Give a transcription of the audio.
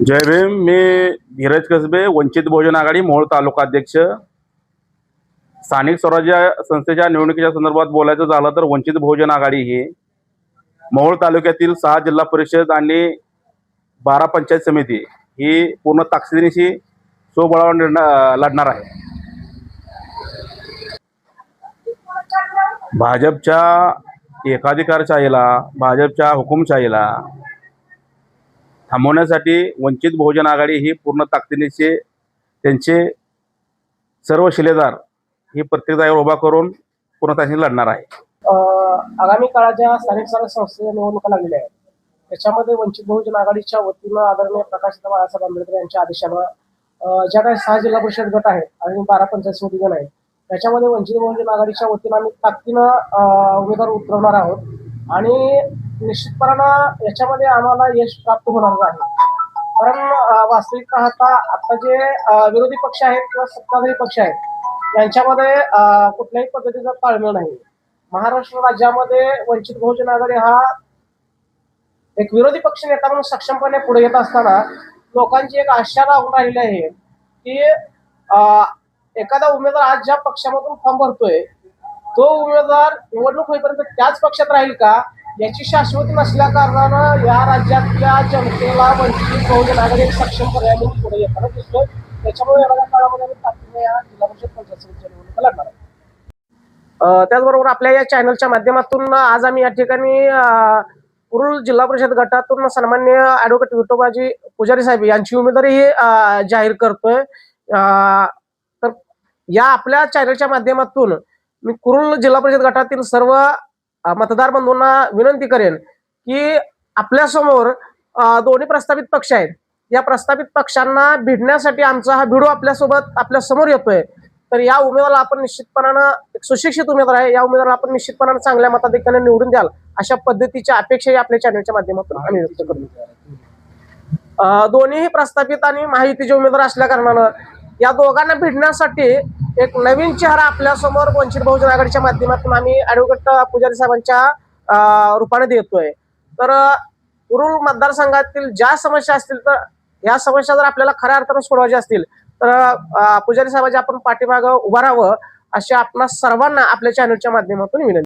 जय भीम मी धीरज कसबे वंचित बहुजन आघाडी मोहोळ तालुका अध्यक्ष. स्थानिक स्वराज्य संस्थेच्या निवडणुकीच्या संदर्भात बोलायचं झालं तर वंचित बहुजन आघाडी ही. मोहोळ तालुक्यातील सहा जिल्हा परिषद आणि बारा पंचायत समिती ही पूर्ण ताकदीनिशी स्वबळावर लढणार आहे. भाजपच्या एकाधिकारशाहीला भाजपच्या हुकुमशाहीला थांबवण्यासाठी वंचित बहुजन आघाडी ही पूर्ण ताकदीनेचे त्यांचे सर्व शिलेदार ही प्रत्येक जागेवर उभा करून पूर्ण ताकदीने लढणार आहे. आगामी काळात ज्या स्थानिक स्वराज्य संस्थेच्या निवडणुका लागलेल्या आहेत त्याच्यामध्ये वंचित बहुजन आघाडीच्या वतीनं आदरणीय प्रकाश बाळासाहेब आंबेडकर यांच्या आदेशानं ज्या काही सहा जिल्हा परिषद गट आहेत आणि बारा पंचायत समिती गण आहेत त्याच्यामध्ये वंचित बहुजन आघाडीच्या वतीनं आम्ही ताकदीनं उमेदवार उतरवणार आहोत. आणि निश्चितपणानं याच्यामध्ये आम्हाला यश प्राप्त होणार आहे कारण वास्तविक पाहता आता जे विरोधी पक्ष आहेत किंवा सत्ताधारी पक्ष आहेत यांच्यामध्ये कुठल्याही पद्धतीचा ताळमेळ नाही. महाराष्ट्र राज्यामध्ये वंचित बहुजन आघाडी हा एक विरोधी पक्ष नेता म्हणून सक्षमपणे पुढे येत असताना लोकांची एक आशा राहून राहिली आहे की एखादा उमेदवार आज ज्या पक्षामधून फॉर्म भरतोय तो उमेदवार निवडणूक होईपर्यंत त्याच पक्षात राहील का? याची शाश्वत नसल्या कारणानं या राज्यातल्या जनतेला वंचित बहुजन आघाडी एक सक्षम पर्याय म्हणून पुढे येताना दिसतोय. त्याच्यामुळे येणाऱ्या काळामध्ये आम्ही तातडीने या जिल्हा परिषद पंचायत समितीच्या निवडणुका लढणार आहे. त्याचबरोबर आपल्या या चॅनलच्या माध्यमातून आज आम्ही या ठिकाणी अ, कुरुल जिल्हा परिषद गटातून सन्मान्य ऍडव्होकेट विठोबाजी पुजारी साहेब यांची उमेदवारी जाहीर करतोय. तर या आपल्या चॅनलच्या माध्यमातून मी कुरुल जिल्हा परिषद गटातील सर्व मतदार बंधूंना विनंती करेन की आपल्यासमोर समोर दोन्ही प्रस्तावित पक्ष आहेत. या प्रस्तावित पक्षांना भिडण्यासाठी आमचा हा भिडो आपल्यासोबत आपल्यासमोर येतोय. तर या उमेदवाराला आपण निश्चितपणानं एक सुशिक्षित उमेदवार आहे या उमेदवाराला आपण निश्चितपणानं चांगल्या मताधिकाने निवडून द्याल अशा पद्धतीच्या अपेक्षाही आपल्या चॅनलच्या माध्यमातून आम्ही व्यक्त करू दोन्हीही प्रस्थापित आणि महायुतीचे उमेदवार असल्या कारणानं या दोघांना भिडण्यासाठी एक नवीन चेहरा आपल्यासमोर वंचित बहुजन आघाडीच्या माध्यमातून आम्ही ऍडव्होकेट पुजारी साहेबांच्या रूपाने देतोय. तर उरुल मतदारसंघातील ज्या समस्या असतील तर या समस्या जर आपल्याला खऱ्या अर्थानं सोडवायच्या असतील तर पुजारी साहेबांच्या आपण पाठीमागं उभं राहावं अशी आपणा सर्वांना आपल्या चॅनलच्या माध्यमातून विनंती